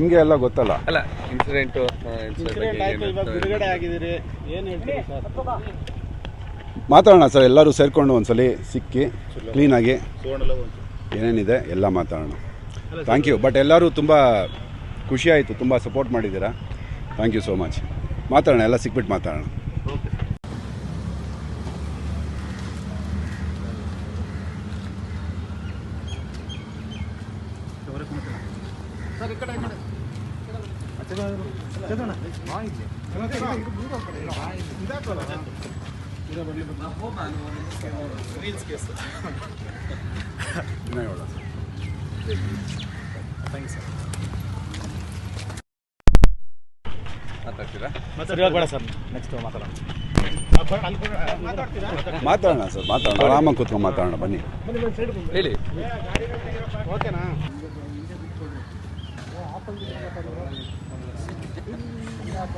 ನಿಮಗೆ ಎಲ್ಲ ಗೊತ್ತಲ್ಲ? ಅಲ್ಲ ಇನ್ಸಿಡೆಂಟು ಮಾತಾಡೋಣ ಸರ್ ಎಲ್ಲರೂ ಸೇರಿಕೊಂಡು ಒಂದ್ಸಲಿ ಸಿಕ್ಕಿ ಕ್ಲೀನಾಗಿ ಏನೇನಿದೆ ಎಲ್ಲ ಮಾತಾಡೋಣ. ಥ್ಯಾಂಕ್ ಯು ಬಟ್ ಎಲ್ಲರೂ ತುಂಬ ಖುಷಿ ಆಯಿತು ತುಂಬ ಸಪೋರ್ಟ್ ಮಾಡಿದ್ದೀರಾ. ಥ್ಯಾಂಕ್ ಯು ಸೋ ಮಚ್ ಮಾತಾಡೋಣ ಎಲ್ಲ ಸಿಕ್ಬಿಟ್ಟು ಮಾತಾಡೋಣ. ಮಾತಾಡೋಣ. ಮಾತಾಡೋಣ ಸರ್ ಮಾತಾಡೋಣ. ಆರಾಮಾಗಿ ಕೂತ್ಕೊಂಡು ಮಾತಾಡೋಣ ಬನ್ನಿ. ಹೇಳಿ. ಓಕೆನಾ?